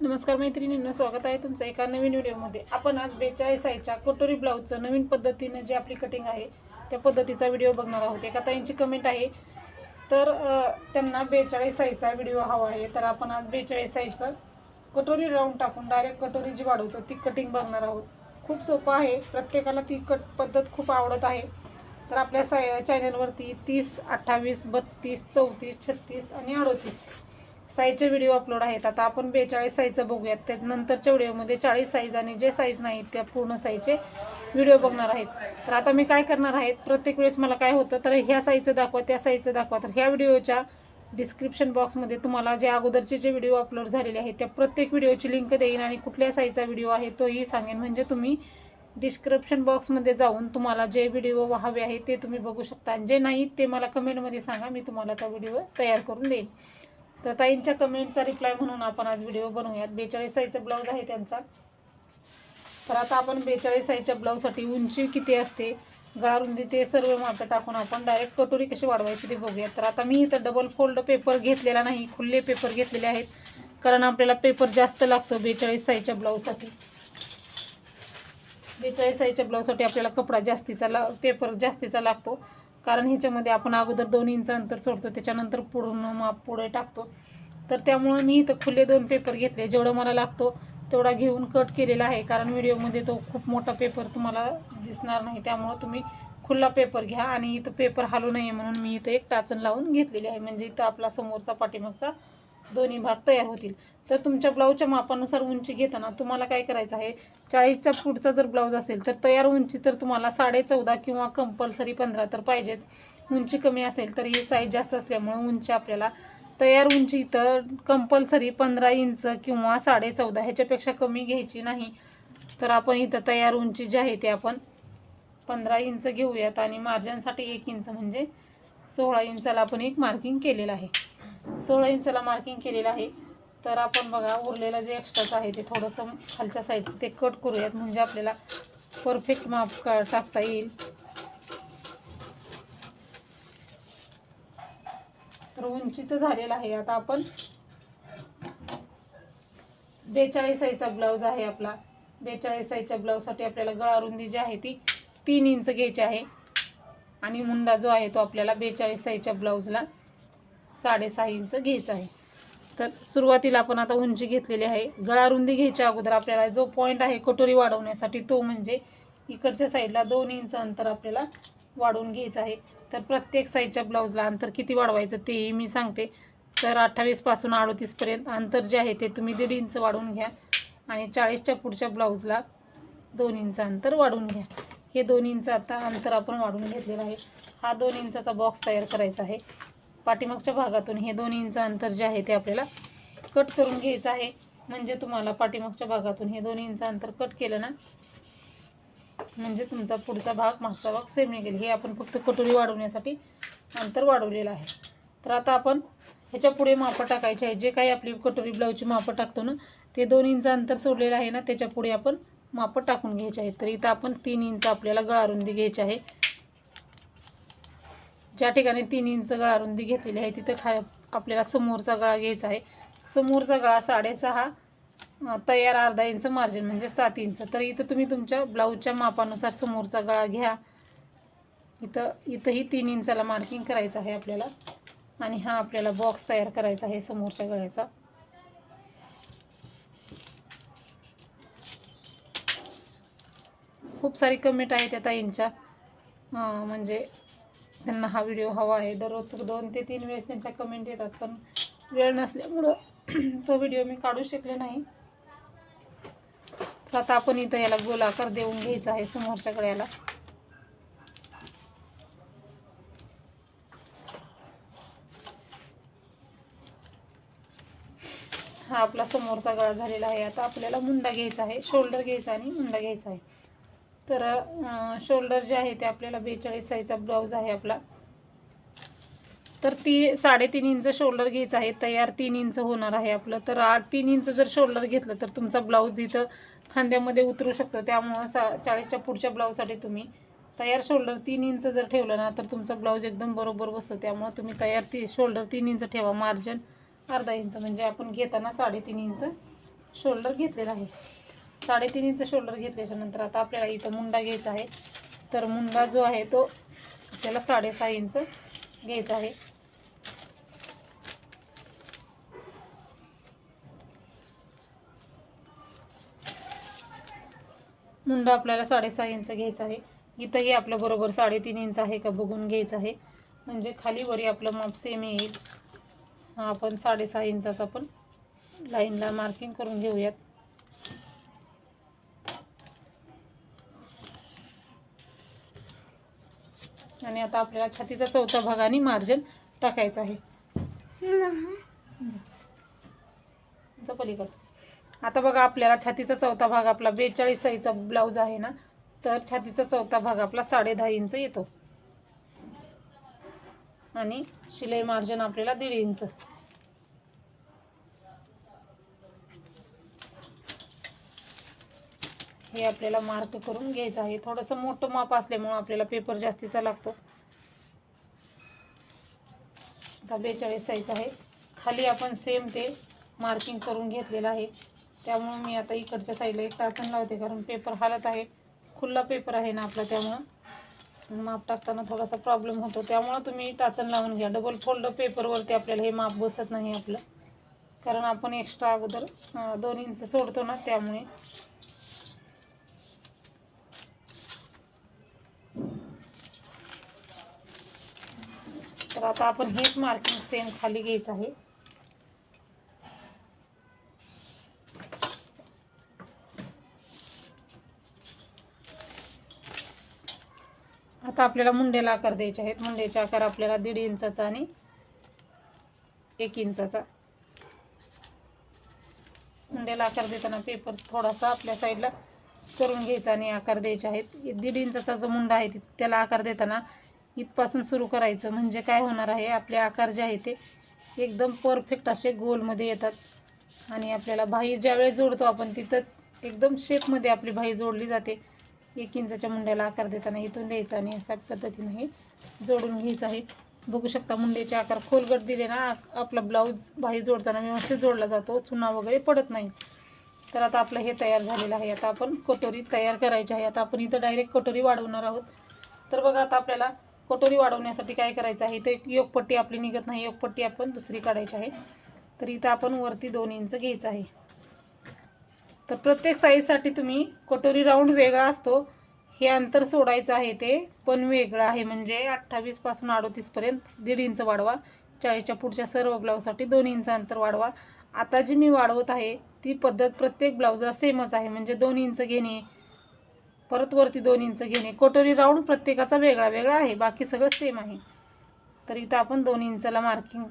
नमस्कार मैत्रिणींना स्वागत आहे तुमचं एका नवीन व्हिडिओमध्ये. आपण आज बेचाळीस आईच्या कटोरी ब्लाऊजचं नवीन पद्धतीनं जी आपली कटिंग आहे त्या पद्धतीचा व्हिडिओ बघणार आहोत. एका ताईंची कमेंट आहे तर त्यांना बेचाळीस आईचा व्हिडिओ हवा आहे. तर आपण आज बेचाळीस आईचं कटोरी राऊंड टाकून डायरेक्ट कटोरी जी वाढवतो ती कटिंग बघणार आहोत. खूप सोपं आहे. प्रत्येकाला ती कट पद्धत खूप आवडत आहे. तर आपल्या साय चॅनलवरती तीस अठ्ठावीस बत्तीस चौतीस छत्तीस आणि अडोतीस. साईजचे व्हिडिओ अपलोड आहेत. आता आपण बेचाळीस साईजचं बघूयात. त्यात नंतरच्या व्हिडिओमध्ये चाळीस साईज आणि जे साईज नाहीत त्या पूर्ण साईजचे व्हिडिओ बघणार आहेत. तर आता मी काय करणार आहेत प्रत्येक वेळेस मला काय होतं तर ह्या साईजचं दाखवा त्या साईजचं दाखवा. तर ह्या व्हिडिओच्या डिस्क्रिप्शन बॉक्समध्ये तुम्हाला जे अगोदरचे जे व्हिडिओ अपलोड झालेले आहेत त्या प्रत्येक व्हिडिओची लिंक देईन आणि कुठल्या साईजचा व्हिडिओ आहे तोही सांगेन. म्हणजे तुम्ही डिस्क्रिप्शन बॉक्समध्ये जाऊन तुम्हाला जे व्हिडिओ हवे आहे ते तुम्ही बघू शकता. आणि जे नाही ते मला कमेंटमध्ये सांगा मी तुम्हाला त्या व्हिडिओ तयार करून देईन. तर ताईंच्या कमेंटचा रिप्लाय म्हणून आपण आज व्हिडिओ बनवूयात. बेचाळीस साईजचा ब्लाऊज आहे त्यांचा. तर आता आपण बेचाळीस साईजच्या ब्लाऊजसाठी उंची किती असते गळारुंदी ते सर्व मापं टाकून आपण डायरेक्ट कटोरी कशी वाढवायची ते बघूयात. तर आता मी इथं डबल फोल्ड पेपर घेतलेला नाही खुल्ले पेपर घेतलेले आहेत. कारण आपल्याला पेपर जास्त लागतो बेचाळीस साईजच्या ब्लाऊजसाठी बेचाळीस साईजच्या ब्लाऊजसाठी आपल्याला कपडा जास्तीचा ला पेपर जास्तीचा लागतो. कारण ह्याच्यामध्ये आपण अगोदर दोन इंच अंतर सोडतो त्याच्यानंतर पूर्ण माप पुढे टाकतो. तर त्यामुळं मी इथं खुले दोन पेपर घेतले. जेवढं मला लागतो तेवढा घेऊन कट केलेला आहे. कारण व्हिडिओमध्ये तो खूप मोठा पेपर तुम्हाला दिसणार नाही. त्यामुळं तुम्ही खुल्ला पेपर घ्या आणि इथं पेपर हालू नये म्हणून मी इथं एक टाचण लावून घेतलेली आहे. म्हणजे इथं आपला समोरचा पाठीमागचा दोन्ही भाग तयार होतील. तर तुमच्या ब्लाऊजच्या मापानुसार उंची घेताना तुम्हाला काय करायचं आहे? चाळीसच्या पुढचा जर ब्लाऊज असेल तर तयार उंची तर तुम्हाला साडे चौदा किंवा कंपल्सरी पंधरा तर पाहिजेच. उंची कमी असेल तर ही साईज जास्त असल्यामुळे उंची आपल्याला तयार उंची तर कंपल्सरी पंधरा इंच किंवा साडे चौदा ह्याच्यापेक्षा कमी घ्यायची नाही. तर आपण इथं तयार उंची जी आहे ते आपण पंधरा इंच घेऊयात आणि मार्जनसाठी एक इंच म्हणजे सोळा इंचाला आपण एक मार्किंग केलेलं आहे. सोळा इंचाला मार्किंग केलेलं आहे. तर आपण बघा उरलेलं जे एक्स्ट्राच आहे ते थोडंसं खालच्या साईडचं ते कट करूयात. म्हणजे आपल्याला परफेक्ट माप का टाकता येईल. तर उंचीचं झालेलं आहे आता आपण. बेचाळीस आईचा ब्लाऊज आहे आपला. बेचाळीस आईच्या ब्लाऊजसाठी आपल्याला गळारुंदी जी आहे ती तीन इंच घ्यायची आहे. आणि मुंडा जो आहे तो आपल्याला बेचाळीस आईच्या ब्लाऊजला साडेसहा इंच घ्यायचा आहे. तर सुरुवातीला आपण आता उंची घेतलेली आहे. गळारुंदी घ्यायच्या अगोदर आपल्याला जो पॉईंट आहे कटोरी वाढवण्यासाठी तो म्हणजे इकडच्या साईडला दोन इंच अंतर आपल्याला वाढवून घ्यायचं आहे. तर प्रत्येक साईजच्या ब्लाऊजला अंतर किती वाढवायचं तेही मी सांगते. तर अठ्ठावीसपासून अडतीसपर्यंत अंतर जे आहे ते तुम्ही दीड इंच वाढवून घ्या आणि चाळीसच्या पुढच्या ब्लाऊजला दोन इंच अंतर वाढवून घ्या. हे दोन इंच आता अंतर आपण वाढवून घेतलेलं आहे. हा दोन इंचाचा बॉक्स तयार करायचा आहे. पाठीमागच्या भागातून हे दोन इंच अंतर जे आहे ते आपल्याला कट करून घ्यायचं आहे. म्हणजे तुम्हाला पाठीमागच्या भागातून हे दोन इंच अंतर कट केलं ना म्हणजे तुमचा पुढचा भाग मागचा भाग सेम निघेल. हे आपण फक्त कटोरी वाढवण्यासाठी अंतर वाढवलेलं आहे. तर आता आपण ह्याच्या पुढे मापं टाकायचे आहे. जे काही आपली कटोरी ब्लाऊजची मापं टाकतो ना ते दोन इंच अंतर सोडलेलं आहे ना त्याच्या पुढे आपण मापं टाकून घ्यायचे आहे. तर इथं आपण तीन इंच आपल्याला गळारुंदी घ्यायची आहे. ज्या ठिकाणी तीन इंच गळारुंदी घेतलेली आहे तिथं खा आपल्याला समोरचा गळा घ्यायचा आहे. समोरचा गळा साडेसहा तयार अर्धा इंच मार्जिन म्हणजे सात इंच. तर इथं तुम्ही तुमच्या ब्लाऊजच्या मापानुसार समोरचा गळा घ्या. इथं इथंही तीन इंचाला मार्किंग करायचं आहे आपल्याला. आणि हा आपल्याला बॉक्स तयार करायचा आहे समोरच्या गळ्याचा. खूप सारी कमेंट आहे त्या ताईंच्या. म्हणजे त्यांना हा व्हिडिओ हवा आहे. दररोज दोन ते तीन वेळेस त्यांच्या कमेंट येतात पण वेळ नसल्यामुळं तो व्हिडिओ मी काढू शकले नाही. तर आता आपण इथं याला गोलाकार देऊन घ्यायचा आहे समोरच्या गळ्याला. हा आपला समोरचा गळा झालेला आहे. आता आपल्याला मुंडा घ्यायचा आहे शोल्डर घ्यायचा आणि मुंडा घ्यायचा आहे. तर शोल्डर जे आहे ते आपल्याला बेचाळीस साईजचा ब्लाऊज आहे आपला. तर ती साडेतीन इंच शोल्डर घ्यायचं आहे तयार तीन इंच होणार आहे आपलं. तर आठ तीन इंच जर शोल्डर घेतलं तर तुमचा ब्लाऊज इथं खांद्यामध्ये उतरू शकतो. त्यामुळं सा चाळीसच्या पुढच्या ब्लाऊजसाठी तुम्ही तयार शोल्डर तीन इंच जर ठेवलं ना तर तुमचा ब्लाऊज एकदम बरोबर बसतो. त्यामुळं तुम्ही तयार ती शोल्डर तीन इंच ठेवा. मार्जिन अर्धा इंच म्हणजे आपण घेताना साडेतीन इंच शोल्डर घेतलेलं आहे. साडेतीन इंच शोल्डर घेतल्याच्या नंतर आता आपल्याला इथं मुंडा घ्यायचा आहे. तर मुंडा जो आहे तो आपल्याला साडेसहा इंच घ्यायचा आहे. मुंडा आपल्याला साडेसहा इंच घ्यायचा आहे. इथंही आपलं बरोबर साडेतीन इंच आहे का बघून घ्यायचं आहे. म्हणजे खाली वरी आपलं माप सेम येईल. आपण साडेसहा इंचाचा पण लाईनला मार्किंग करून घेऊयात. आणि आता आपल्याला छातीचा चौथा भाग आणि मार्जिन टाकायचं आहे. पलीकडं. आता बघा आपल्याला छातीचा चौथा भाग आपला बेचाळीस साईजचा ब्लाऊज आहे ना तर छातीचा चौथा भाग आपला साडे दहा इंच येतो. आणि शिलाई मार्जिन आपल्याला दीड इंच. हे आपल्याला मार्क करून घ्यायचं आहे. थोडंसं मोठं माप असल्यामुळं आपल्याला पेपर जास्तीचा लागतो. आता बेचाळीस साईज आहे. खाली आपण सेम ते मार्किंग करून घेतलेलं आहे. त्यामुळं मी आता इकडच्या साईडला एक टाचण लावते कारण पेपर हालत आहे. खुल्ला पेपर आहे ना आपला त्यामुळं. माप टाकताना थोडासा प्रॉब्लेम होतो. त्यामुळं तुम्ही टाचण लावून घ्या. डबल फोल्ड पेपरवरती आपल्याला हे माप बसत नाही आपलं. कारण आपण एक्स्ट्रा अगोदर दोन इंच सोडतो ना त्यामुळे तर आता आपण हेच मार्किंग सेम खाली घ्यायचं आहे. आता आपल्याला मुंडेला आकार द्यायचे आहेत. मुंडेचा आकार आपल्याला दीड इंचाचा आणि एक इंचाचा. मुंडेला आकार देताना पेपर थोडासा आपल्या साईडला करून घ्यायचा आणि आकार द्यायचे आहेत. दीड इंचाचा जो मुंडा आहे त्याला आकार देताना इथपासून सुरू करायचं. म्हणजे काय होणार आहे आपले आकार जे आहे ते एकदम परफेक्ट असे गोलमध्ये येतात. आणि आपल्याला भाई ज्यावेळेस जोडतो आपण तिथं एकदम शेपमध्ये आपली भाई जोडली जाते. एक इंचाच्या मुंड्याला आकार देताना इथून द्यायचा आणि अशा पद्धतीने हे जोडून घ्यायचं आहे. बघू शकता मुंड्याचे आकार खोलगट दिले ना आपला ब्लाऊज भाई जोडताना व्यवस्थित जोडला जातो चुना वगैरे पडत नाही. तर आता आपलं हे तयार झालेलं आहे. आता आपण कटोरी तयार करायची आहे. आता आपण इथं डायरेक्ट कटोरी वाढवणार आहोत. तर बघा आता आपल्याला कटोरी वाढवण्यासाठी काय करायचं आहे? ते एक योगपट्टी आपली निघत नाही योगपट्टी आपण दुसरी काढायची आहे. तर इथं आपण वरती दोन इंच घ्यायचं आहे. तर प्रत्येक साईजसाठी तुम्ही कटोरी राऊंड वेगळा असतो. हे अंतर सोडायचं आहे ते पण वेगळं आहे. म्हणजे अठ्ठावीसपासून अडोतीसपर्यंत दीड इंच वाढवा. चाळीसच्या पुढच्या सर्व ब्लाऊजसाठी दोन इंच अंतर वाढवा. आता जी मी वाढवत आहे ती पद्धत प्रत्येक ब्लाऊजला सेमच आहे. म्हणजे दोन इंच घेणे परत वरती दोन इंच घेणे. कटोरी राऊंड प्रत्येकाचा वेगळा वेगळा आहे. बाकी सगळं सेम आहे. तर इथं आपण दोन इंचाला मार्किंग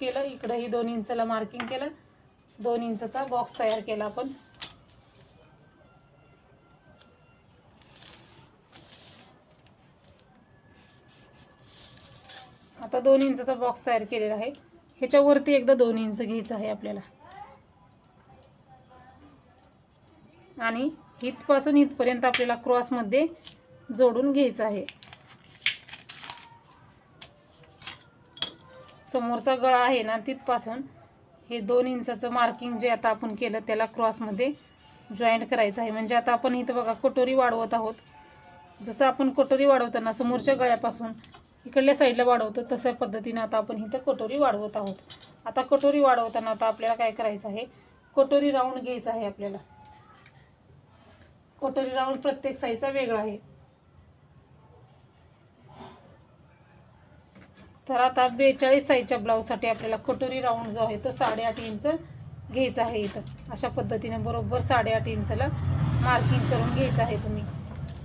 केलं. इकडंही दोन इंचाला मार्किंग केलं. दोन इंचचा बॉक्स तयार केला आपण. आता दोन इंचचा बॉक्स तयार केलेला आहे. ह्याच्यावरती एकदा दोन इंच घ्यायचं आहे आपल्याला. आणि इथपासून इथपर्यंत आपल्याला क्रॉसमध्ये जोडून घ्यायचं आहे. समोरचा गळा आहे ना तिथपासून हे दोन इंचाचं मार्किंग जे आता आपण केलं त्याला क्रॉसमध्ये जॉईंट करायचं आहे. म्हणजे आता आपण इथं बघा कटोरी वाढवत आहोत. जसं आपण कटोरी वाढवताना समोरच्या गळ्यापासून इकडल्या साईडला वाढवतो तशा पद्धतीने आता आपण इथं कटोरी वाढवत आहोत. आता कटोरी वाढवताना आता आपल्याला काय करायचं आहे? कटोरी राऊंड घ्यायचं आहे आपल्याला. कटोरी राऊंड प्रत्येक साईजचा वेगळा आहे. तर आता बेचाळीस साईजच्या ब्लाऊजसाठी आपल्याला कटोरी राऊंड जो आहे तो साडेआठ इंच घ्यायचा आहे इथं. अशा पद्धतीने बरोबर साडेआठ इंचला मार्किंग करून घ्यायचं आहे तुम्ही.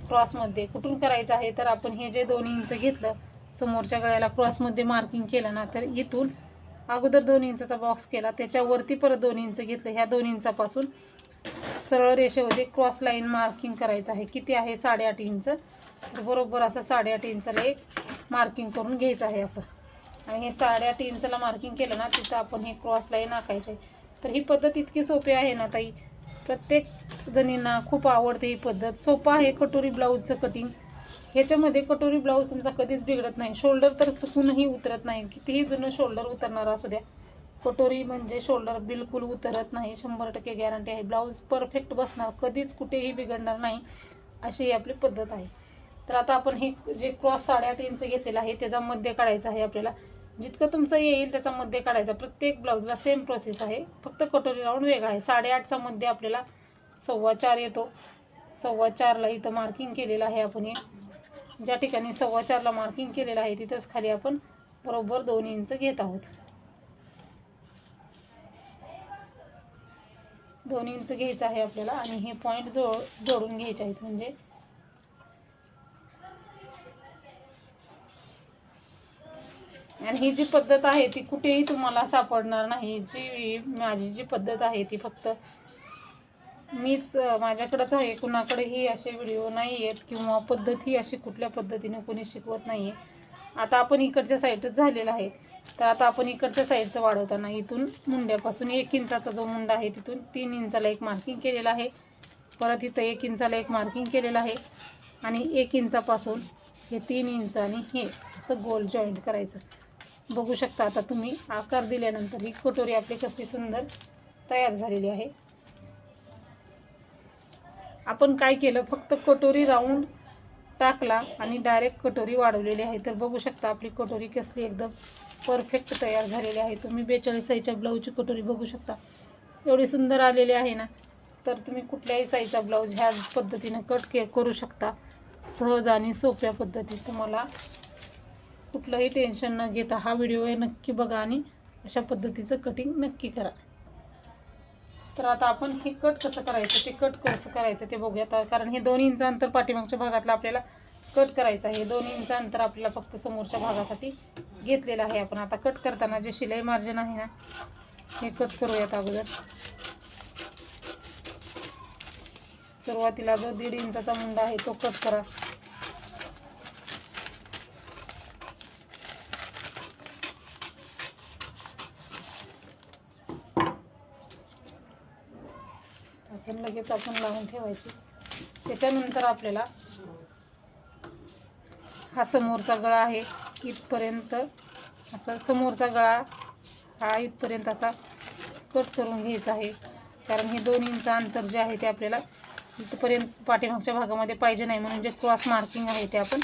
क्रॉसमध्ये कुठून करायचं आहे तर आपण हे जे दोन इंच घेतलं समोरच्या गळ्याला क्रॉसमध्ये मार्किंग केलं ना तर इथून अगोदर दोन इंचाचा बॉक्स केला त्याच्यावरती परत दोन इंच घेतलं ह्या दोन इंचापासून सरळ रेषेमध्ये क्रॉस लाईन मार्किंग करायचं आहे. किती आहे? साडेआठ इंच तर बरोबर असं साडेआठ इंचाला एक मार्किंग करून घ्यायचं आहे असं. आणि हे साडेआठ इंचला मार्किंग केलं ना तिथं आपण हे क्रॉस लाईन आखायचे तर ही पद्धत इतकी सोपी आहे ना ताई? प्रत्येक जणींना खूप आवडते ही पद्धत. सोपं आहे कटोरी ब्लाऊजचं कटिंग ह्याच्यामध्ये कटोरी ब्लाऊज तुमचा कधीच बिघडत नाही. शोल्डर तर चुकूनही उतरत नाही. कितीही जुनं शोल्डर उतरणार असू द्या. कटोरी म्हणजे शोल्डर बिलकुल उतरत नाही शंभर टक्के गॅरंटी आहे. ब्लाऊज परफेक्ट बसणार कधीच कुठेही बिघडणार नाही अशी ही आपली पद्धत आहे. तर आता आपण हे जे क्रॉस साडेआठ इंच घेतलेलं आहे त्याचा मध्य काढायचा आहे आपल्याला. जितकं तुमचं येईल त्याचा मध्य काढायचा. प्रत्येक ब्लाऊजला सेम प्रोसेस आहे. फक्त कटोरी राऊंड वेगळा आहे. साडेआठचा मध्य आपल्याला सव्वा चार येतो. सव्वा चारला इथं मार्किंग केलेलं आहे आपण हे. ज्या ठिकाणी सव्वा चारला मार्किंग केलेलं आहे तिथंच खाली आपण बरोबर दोन इंच घेत आहोत. दोन इंच घ्यायचं आहे आपल्याला आणि हे पॉईंट जो जोडून घ्यायचे आहेत म्हणजे आणि ही जी पद्धत आहे ती कुठेही तुम्हाला सापडणार नाही. जी माझी जी पद्धत आहे ती फक्त मीच माझ्याकडंच आहे. कुणाकडेही असे व्हिडिओ नाही आहेत किंवा ही अशी कुठल्या पद्धतीने कोणी शिकवत नाही आहे आता आपण इकडच्या साईडच झालेला आहे. तर आता आपण इकडच्या साईडचं वाढवताना इथून मुंड्यापासून एक इंचाचा जो मुंडा आहे तिथून तीन इंचाला एक मार्किंग केलेला आहे. परत इथं एक इंचाला एक मार्किंग केलेलं आहे. आणि एक इंचापासून हे तीन इंच आणि हे असं गोल जॉईंट करायचं. बघू शकता आता तुम्ही आकार दिल्यानंतर ही कटोरी आपली कसली सुंदर तयार झालेली आहे. आपण काय केलं? फक्त कटोरी राऊंड टाकला आणि डायरेक्ट कटोरी वाढवलेली आहे. तर बघू शकता आपली कटोरी कसली एकदम परफेक्ट तयार झालेली आहे. तुम्ही बेचाळीस साईजच्या ब्लाऊजची कटोरी बघू शकता. एवढी सुंदर आलेली आहे ना. तर तुम्ही कुठल्याही साईजचा ब्लाऊज ह्या पद्धतीनं कट के करू शकता. सहज आणि सोप्या पद्धतीत तुम्हाला कुठलंही टेन्शन न घेता हा व्हिडिओ आहे नक्की बघा आणि अशा पद्धतीचं कटिंग नक्की करा. तर आता आपण हे कट कसं करायचं ते कट कसं करायचं ते बघूया. आता कारण हे दोन इंच अंतर पाठीमागच्या भागातलं आपल्याला कट करायचं आहे. दोन इंच अंतर आपल्याला फक्त समोरच्या भागासाठी घेतलेलं आहे आपण. आता कट करताना जे शिलाई मार्जिन आहे ना हे कट करूयात अगोदर. सुरुवातीला जो दीड इंचाचा मुंडा आहे तो कट करा. आपण लगेच लावून ठेवायची. त्याच्यानंतर आपल्याला हा समोरचा गळा आहे इथपर्यंत असा समोरचा गळा हा इथपर्यंत असा कट करून घ्यायचा आहे. कारण हे दोन इंच अंतर जे आहे ते आपल्याला इथपर्यंत पाठीमागच्या भागामध्ये पाहिजे नाही म्हणून जे क्रॉस मार्किंग आहे ते आपण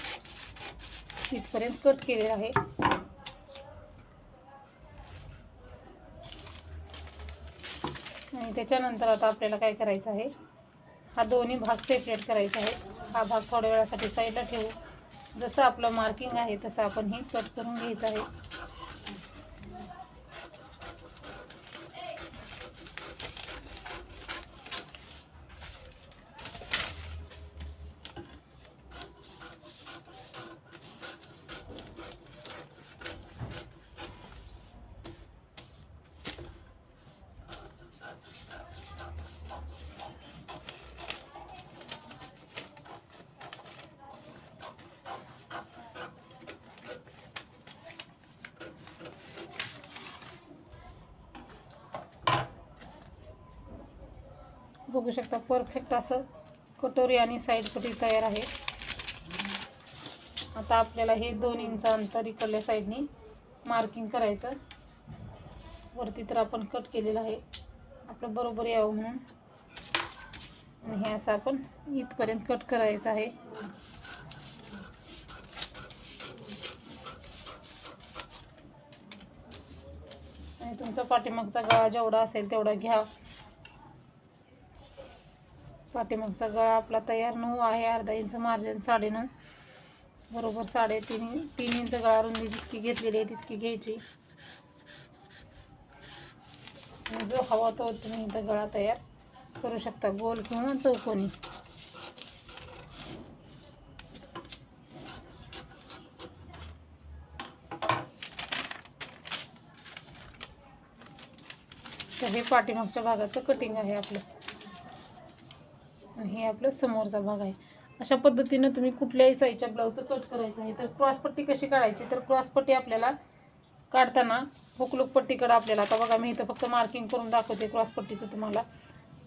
इथपर्यंत कट केले आहे. त्याच्यानंतर आता आपल्याला काय करायचं आहे? हा दोन्ही भाग सेपरेट करायचा आहे हा भाग थोड्या वेळासाठी साईडला ठेवू. जसं आपलं मार्किंग आहे तसं आपण ही कट करून घ्यायचं आहे. बघू शकता परफेक्ट असं कटोरी आणि साईड कटी तयार आहे. आता आपल्याला हे दोन इंच अंतर इकडल्या साईडनी मार्किंग करायचं. वरती तर आपण कट केलेलं आहे. आपलं बरोबर यावं म्हणून. आणि हे असं आपण इथपर्यंत कट करायचं आहे. आणि तुमचा पाठीमागचा गळा जेवढा असेल तेवढा घ्या. पाठीमागचा गळा आपला तयार नऊ आहे. अर्धा इंच मार्जिन साडेनऊ. बरोबर साडेतीन तीन इंच गळा रुंदी जितकी घेतलेली आहे तितकी घ्यायची. जो हवा तो तुम्ही इथं गळा तयार करू शकता. गोल किंवा चौकोनी. तर हे पाठीमागच्या भागाचं कटिंग आहे आपलं. आणि हे आपलं समोरचा भाग आहे. अशा पद्धतीनं तुम्ही कुठल्याही साईजच्या ब्लाऊजचं कट करायचं आहे तर क्रॉसपट्टी कशी काढायची? तर क्रॉसपट्टी आपल्याला काढताना हुकलूक पट्टीकडं आपल्याला आता बघा मी इथं फक्त मार्किंग करून दाखवते क्रॉसपट्टीचं तुम्हाला.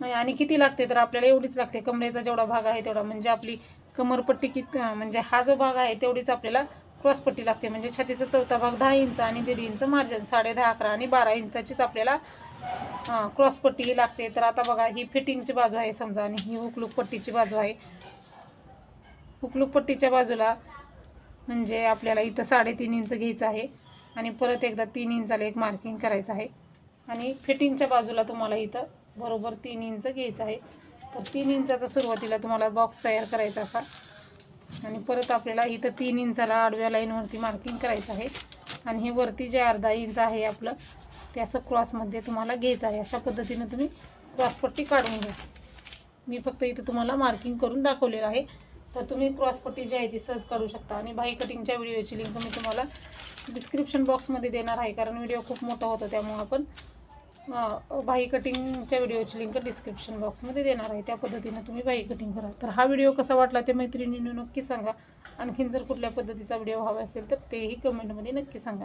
नाही आणि किती लागते तर आपल्याला एवढीच लागते. कमरेचा जेवढा भाग आहे तेवढा म्हणजे आपली कमरपट्टी कित म्हणजे हा जो भाग आहे तेवढीच आपल्याला क्रॉसपट्टी लागते. म्हणजे छातीचा चौथा भाग दहा इंच आणि दीड इंच मार्जिन साडे दहा अकरा आणि बारा इंचाचीच आपल्याला क्रॉसपट्टी ही लागते. तर आता बघा ही फिटिंगची बाजू आहे समजा आणि ही हुकलूक पट्टीची बाजू आहे. हुकलूक पट्टीच्या बाजूला म्हणजे आपल्याला इथं साडेतीन इंच घ्यायचं आहे. आणि परत एकदा तीन इंचाला एक मार्किंग करायचं आहे. आणि फिटिंगच्या बाजूला तुम्हाला इथं बरोबर तीन इंच घ्यायचं आहे. तर तीन इंचाचा सुरुवातीला तुम्हाला बॉक्स तयार करायचा असा. आणि परत आपल्याला इथं तीन इंचाला आडव्या लाईनवरती मार्किंग करायचं आहे. आणि हे वरती जे अर्धा इंच आहे आपलं ते असं क्रॉसमध्ये तुम्हाला घ्यायचं आहे. अशा पद्धतीनं तुम्ही क्रॉसपट्टी काढून घ्या. मी फक्त इथं तुम्हाला मार्किंग करून दाखवलेलं आहे. तर तुम्ही क्रॉसपट्टी जी आहे ती सहज काढू शकता. आणि बाई कटिंगच्या व्हिडिओची लिंक मी तुम्हाला डिस्क्रिप्शन बॉक्समध्ये देणार आहे. कारण व्हिडिओ खूप मोठा होता त्यामुळं आपण बाई कटिंगच्या व्हिडिओची लिंक डिस्क्रिप्शन बॉक्समध्ये देणार आहे. त्या पद्धतीनं तुम्ही बाई कटिंग करा. तर हा व्हिडिओ कसा वाटला ते मैत्रिणींनी नक्की सांगा. आणखीन जर कुठल्या पद्धतीचा व्हिडिओ हवा असेल तर तेही कमेंटमध्ये नक्की सांगा.